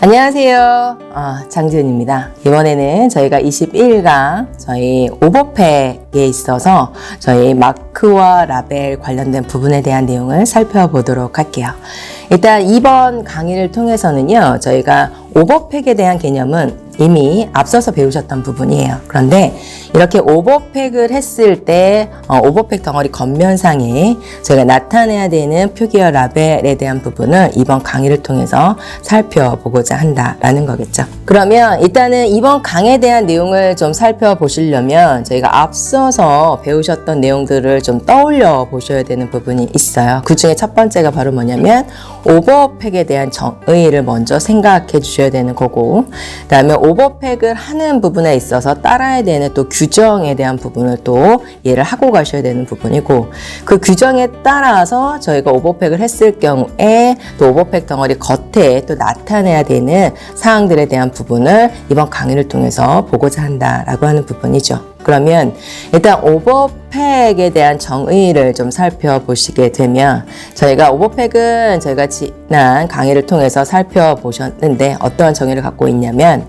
안녕하세요. 어, 장지은입니다. 이번에는 저희가 21강 저희 오버팩에 있어서 저희 마크와 라벨 관련된 부분에 대한 내용을 살펴보도록 할게요. 일단 이번 강의를 통해서는요, 저희가 오버팩에 대한 개념은 이미 앞서서 배우셨던 부분이에요. 그런데 이렇게 오버팩을 했을 때 어, 오버팩 덩어리 겉면상에 저희가 나타내야 되는 표기어 라벨에 대한 부분을 이번 강의를 통해서 살펴보고자 한다라는 거겠죠. 그러면 일단은 이번 강의에 대한 내용을 좀 살펴보시려면 저희가 앞서서 배우셨던 내용들을 좀 떠올려 보셔야 되는 부분이 있어요. 그 중에 첫 번째가 바로 뭐냐면 오버팩에 대한 정의를 먼저 생각해 주셔야 되는 거고 그 다음에 오버팩을 하는 부분에 있어서 따라야 되는 또 규정에 대한 부분을 또 이해를 하고 가셔야 되는 부분이고 그 규정에 따라서 저희가 오버팩을 했을 경우에 또 오버팩 덩어리 겉에 또 나타내야 되는 사항들에 대한 부분을 이번 강의를 통해서 보고자 한다라고 하는 부분이죠. 그러면 일단 오버팩에 대한 정의를 좀 살펴보시게 되면 저희가 오버팩은 저희가 지난 강의를 통해서 살펴보셨는데 어떠한 정의를 갖고 있냐면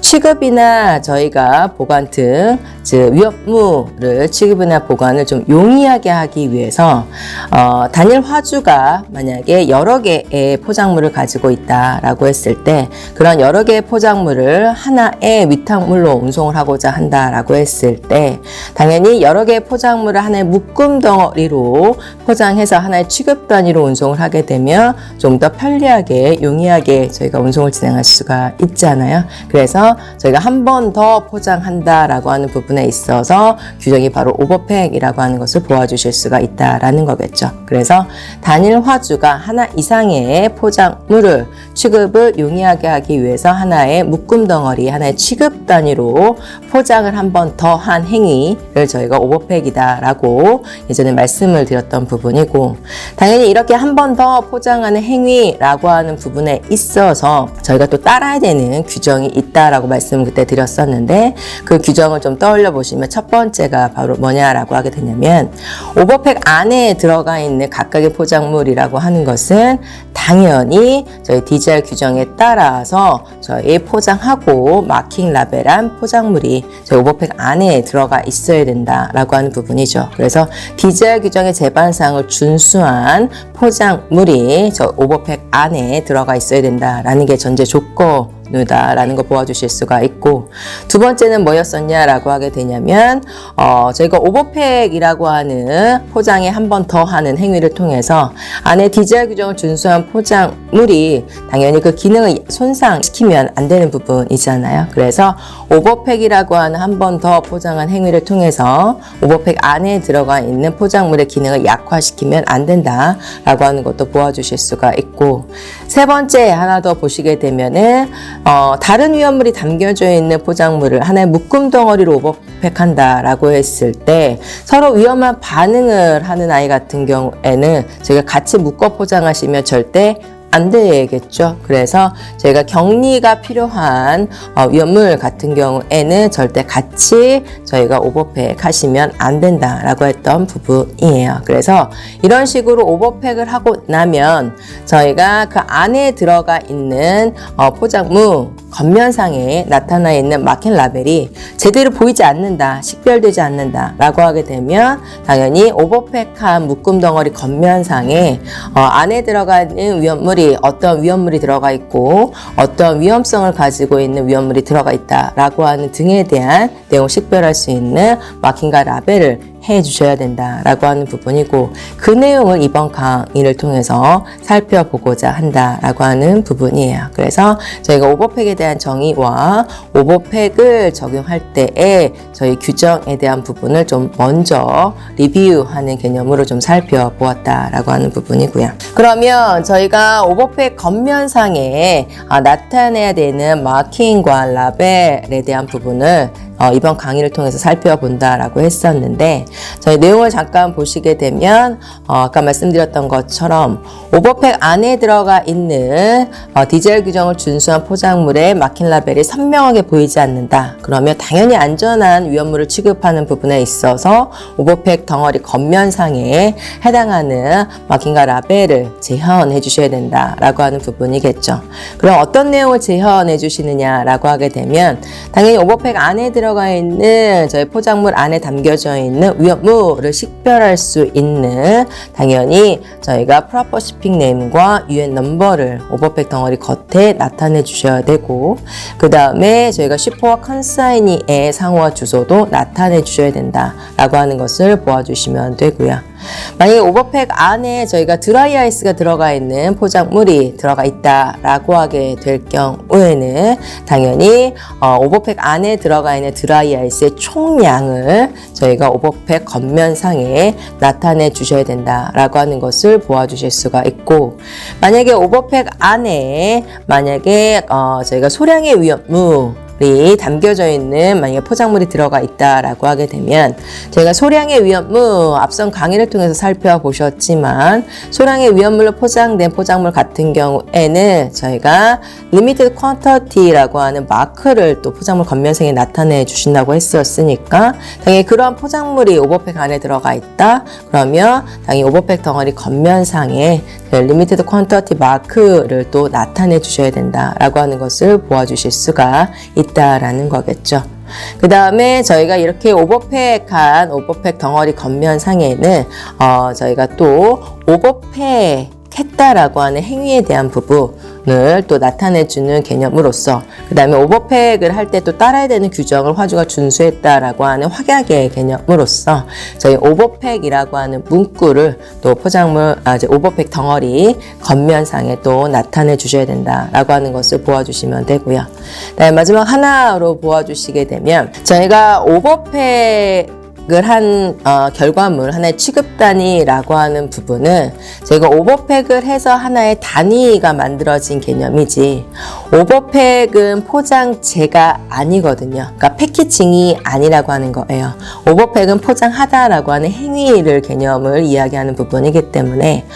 취급이나 저희가 보관 등, 즉, 위험물을 취급이나 보관을 좀 용이하게 하기 위해서, 어, 단일 화주가 만약에 여러 개의 포장물을 가지고 있다라고 했을 때, 그런 여러 개의 포장물을 하나의 위탁물로 운송을 하고자 한다라고 했을 때, 당연히 여러 개의 포장물을 하나의 묶음 덩어리로 포장해서 하나의 취급 단위로 운송을 하게 되면 좀 더 편리하게, 용이하게 저희가 운송을 진행할 수가 있잖아요. 그래서 저희가 한 번 더 포장한다라고 하는 부분에 있어서 규정이 바로 오버팩이라고 하는 것을 보아주실 수가 있다라는 거겠죠. 그래서 단일 화주가 하나 이상의 포장물을 취급을 용이하게 하기 위해서 하나의 묶음 덩어리, 하나의 취급 단위로 포장을 한 번 더 한 행위를 저희가 오버팩이다라고 예전에 말씀을 드렸던 부분이고 당연히 이렇게 한 번 더 포장하는 행위라고 하는 부분에 있어서 저희가 또 따라야 되는 규정이 있다라고 말씀을 그때 드렸었는데 그 규정을 좀 떠올려 보시면 첫 번째가 바로 뭐냐라고 하게 되냐면 오버팩 안에 들어가 있는 각각의 포장물이라고 하는 것은 당연히 저희 DGR 규정에 따라서 저희 포장하고 마킹 라벨한 포장물이 저희 오버팩 안에 들어가 있어야 된다라고 하는 부분이죠. 그래서 DGR 규정의 제반사항을 준수한 포장물이 저 오버팩 안에 들어가 있어야 된다라는 게 전제 조건. 누다라는 거 보아주실 수가 있고 두 번째는 뭐였었냐라고 하게 되냐면 어, 저희가 오버팩이라고 하는 포장에 한 번 더 하는 행위를 통해서 안에 디젤 규정을 준수한 포장물이 당연히 그 기능을 손상시키면 안 되는 부분이잖아요. 그래서 오버팩이라고 하는 한 번 더 포장한 행위를 통해서 오버팩 안에 들어가 있는 포장물의 기능을 약화시키면 안 된다라고 하는 것도 보아주실 수가 있고 세 번째 하나 더 보시게 되면은 어, 다른 위험물이 담겨져 있는 포장물을 하나의 묶음 덩어리로 오버팩한다라고 했을 때 서로 위험한 반응을 하는 아이 같은 경우에는 저희가 같이 묶어 포장하시면 절대 안 되겠죠. 그래서 저희가 격리가 필요한 어, 위험물 같은 경우에는 절대 같이 저희가 오버팩 하시면 안 된다라고 했던 부분이에요. 그래서 이런 식으로 오버팩을 하고 나면 저희가 그 안에 들어가 있는 어, 포장물 겉면상에 나타나 있는 마켓 라벨이 제대로 보이지 않는다, 식별되지 않는다 라고 하게 되면 당연히 오버팩한 묶음 덩어리 겉면상에 어, 안에 들어가 있는 위험물이 어떤 위험물이 들어가 있고 어떤 위험성을 가지고 있는 위험물이 들어가 있다 라고 하는 등에 대한 내용 식별할 수 있는 마킹과 라벨을 해 주셔야 된다라고 하는 부분이고 그 내용을 이번 강의를 통해서 살펴보고자 한다라고 하는 부분이에요. 그래서 저희가 오버팩에 대한 정의와 오버팩을 적용할 때에 저희 규정에 대한 부분을 좀 먼저 리뷰하는 개념으로 좀 살펴보았다라고 하는 부분이고요. 그러면 저희가 오버팩 겉면상에 아, 나타내야 되는 마킹과 라벨에 대한 부분을 어, 이번 강의를 통해서 살펴본다라고 했었는데 저희 내용을 잠깐 보시게 되면 어, 아까 말씀드렸던 것처럼 오버팩 안에 들어가 있는 어, 디젤 규정을 준수한 포장물에 막힌 라벨이 선명하게 보이지 않는다. 그러면 당연히 안전한 위험물을 취급하는 부분에 있어서 오버팩 덩어리 겉면상에 해당하는 막힌과 라벨을 재현해 주셔야 된다라고 하는 부분이겠죠. 그럼 어떤 내용을 재현해 주시느냐라고 하게 되면 당연히 오버팩 안에 들어가 있는 저희 포장물 안에 담겨져 있는 위험물을 식별할 수 있는 당연히 저희가 프로퍼 shipping name과 UN 넘버를 오버팩 덩어리 겉에 나타내 주셔야 되고 그 다음에 저희가 슈퍼와 컨사이니의 상호와 주소도 나타내 주셔야 된다라고 하는 것을 보아주시면 되고요. 만약에 오버팩 안에 저희가 드라이 아이스가 들어가 있는 포장물이 들어가 있다라고 하게 될 경우에는 당연히 어, 오버팩 안에 들어가 있는 드라이 아이스의 총량을 저희가 오버팩 겉면상에 나타내 주셔야 된다라고 하는 것을 보아주실 수가 있고 만약에 오버팩 안에 만약에 어, 저희가 소량의 위험물 이 담겨져 있는 만약에 포장물이 들어가 있다라고 하게 되면 저희가 소량의 위험물 앞선 강의를 통해서 살펴보셨지만 소량의 위험물로 포장된 포장물 같은 경우에는 저희가 limited quantity라고 하는 마크를 또 포장물 겉면상에 나타내 주신다고 했었으니까 당연히 그러한 포장물이 오버팩 안에 들어가 있다. 그러면 당연히 오버팩 덩어리 겉면상에 그 limited quantity 마크를 또 나타내 주셔야 된다라고 하는 것을 보아주실 수가 있다라는 거겠죠. 그 다음에 저희가 이렇게 오버팩한 오버팩 덩어리 겉면 상에는 어, 저희가 또 오버팩 했다라고 하는 행위에 대한 부분을 또 나타내주는 개념으로서 그 다음에 오버팩을 할 때 또 따라야 되는 규정을 화주가 준수했다라고 하는 확약의 개념으로서 저희 오버팩이라고 하는 문구를 또 포장물 아, 이제 오버팩 덩어리 겉면상에 또 나타내 주셔야 된다라고 하는 것을 보아주시면 되고요. 네, 마지막 하나로 보아주시게 되면 저희가 오버팩 을 한 어, 결과물 하나의 취급 단위라고 하는 부분은 저희가 오버팩을 해서 하나의 단위가 만들어진 개념이지 오버팩은 포장재가 아니거든요. 그러니까 패키징이 아니라고 하는 거예요. 오버팩은 포장하다라고 하는 행위를 개념을 이야기하는 부분이기 때문에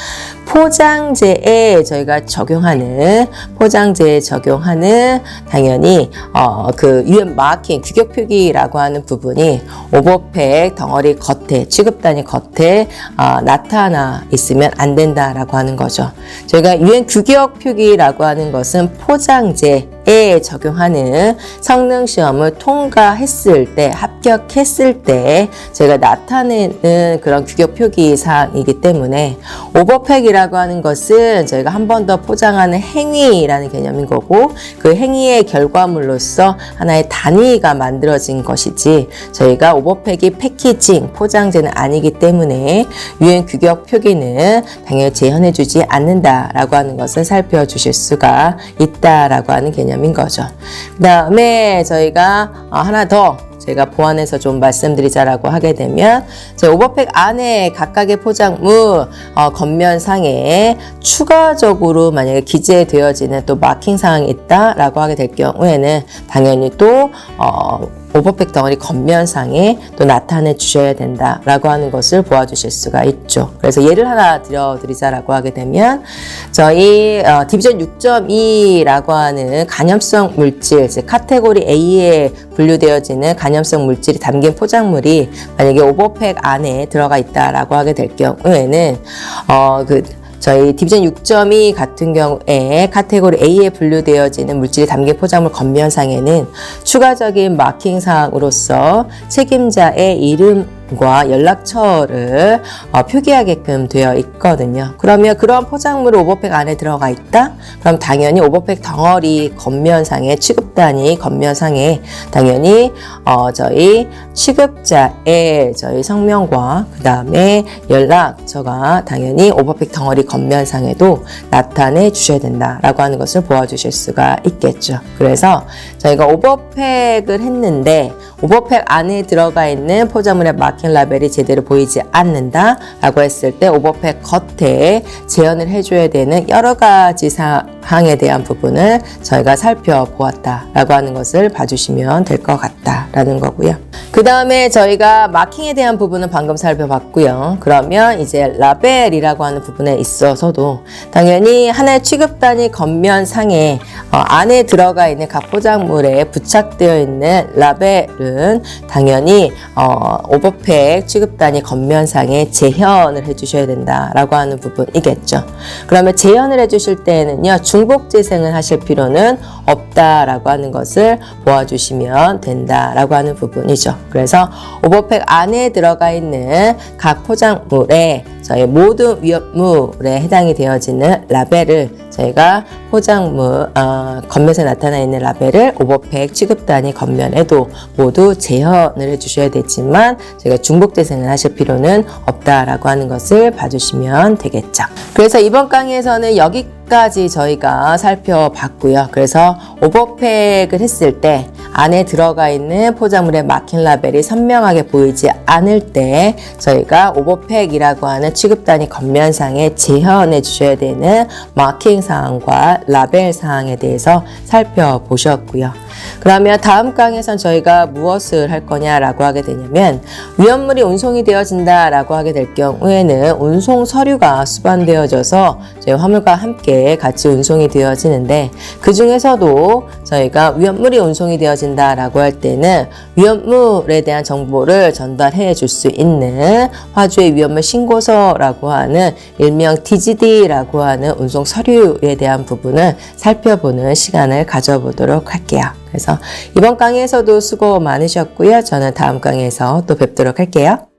포장재에 저희가 적용하는 포장재에 적용하는 당연히 어, 그 UN 마킹 규격 표기라고 하는 부분이 오버팩 덩어리 겉에 취급 단위 겉에 어, 나타나 있으면 안 된다라고 하는 거죠. 저희가 UN 규격 표기라고 하는 것은 포장재 에 적용하는 성능 시험을 통과했을 때 합격했을 때 제가 나타내는 그런 규격 표기 사항이기 때문에 오버팩이라고 하는 것은 저희가 한 번 더 포장하는 행위라는 개념인 거고 그 행위의 결과물로서 하나의 단위가 만들어진 것이지 저희가 오버팩이 패키징 포장재는 아니기 때문에 유행 규격 표기는 당연히 재현해 주지 않는다라고 하는 것을 살펴주실 수가 있다라고 하는 개념 개념인 거죠. 그 다음에 저희가 어, 하나 더 제가 보완해서 좀 말씀드리자라고 하게 되면 제 오버팩 안에 각각의 포장물 어, 겉면 상에 추가적으로 만약에 기재되어지는 또 마킹 사항이 있다라고 하게 될 경우에는 당연히 또 어, 오버팩 덩어리 겉면상에 또 나타내 주셔야 된다라고 하는 것을 보아주실 수가 있죠. 그래서 예를 하나 드려드리자라고 하게 되면 저희 어, 디비전 6.2라고 하는 간염성 물질, 즉 카테고리 A에 분류되어지는 간염성 물질이 담긴 포장물이 만약에 오버팩 안에 들어가 있다라고 하게 될 경우에는 어, 그 저희 디비전 6.2 같은 경우에 카테고리 A에 분류되어지는 물질이 담긴 포장물 겉면상에는 추가적인 마킹 사항으로서 책임자의 이름 과 연락처를 어, 표기하게끔 되어 있거든요. 그러면 그런 포장물이 오버팩 안에 들어가 있다? 그럼 당연히 오버팩 덩어리 겉면상에 취급단위 겉면상에 당연히 어, 저희 취급자의 저희 성명과 그 다음에 연락처가 당연히 오버팩 덩어리 겉면상에도 나타내 주셔야 된다라고 하는 것을 보아주실 수가 있겠죠. 그래서 저희가 오버팩을 했는데 오버팩 안에 들어가 있는 포장물의 마킹 라벨이 제대로 보이지 않는다 라고 했을 때 오버팩 겉에 재현을 해줘야 되는 여러 가지 사 항에 대한 부분을 저희가 살펴보았다라고 하는 것을 봐주시면 될 것 같다라는 거고요. 그 다음에 저희가 마킹에 대한 부분은 방금 살펴봤고요. 그러면 이제 라벨이라고 하는 부분에 있어서도 당연히 하나의 취급 단위 겉면 상에 어, 안에 들어가 있는 각 포장물에 부착되어 있는 라벨은 당연히 어, 오버팩 취급 단위 겉면 상에 재현을 해주셔야 된다라고 하는 부분이겠죠. 그러면 재현을 해주실 때에는요 중복 재생을 하실 필요는 없다라고 하는 것을 보아주시면 된다라고 하는 부분이죠. 그래서 오버팩 안에 들어가 있는 각 포장물에 저희 모든 위험물에 해당이 되어지는 라벨을 저희가 포장물 어, 겉면에 나타나 있는 라벨을 오버팩 취급 단위 겉면에도 모두 재현을 해주셔야 되지만 저희가 중복 재생을 하실 필요는 없다라고 하는 것을 봐주시면 되겠죠. 그래서 이번 강의에서는 여기 까지 저희가 살펴봤고요. 그래서 오버팩을 했을 때 안에 들어가 있는 포장물의 마킹 라벨이 선명하게 보이지 않을 때 저희가 오버팩이라고 하는 취급 단위 겉면상에 재현해 주셔야 되는 마킹 사항과 라벨 사항에 대해서 살펴보셨고요. 그러면 다음 강에선 저희가 무엇을 할 거냐라고 하게 되냐면 위험물이 운송이 되어진다라고 하게 될 경우에는 운송 서류가 수반되어져서 저희 화물과 함께 같이 운송이 되어지는데 그 중에서도 저희가 위험물이 운송이 되어진 다라고 할 때는 위험물에 대한 정보를 전달해 줄 수 있는 화주의 위험물 신고서라고 하는 일명 DGD라고 하는 운송 서류에 대한 부분을 살펴보는 시간을 가져보도록 할게요. 그래서 이번 강의에서도 수고 많으셨고요. 저는 다음 강의에서 또 뵙도록 할게요.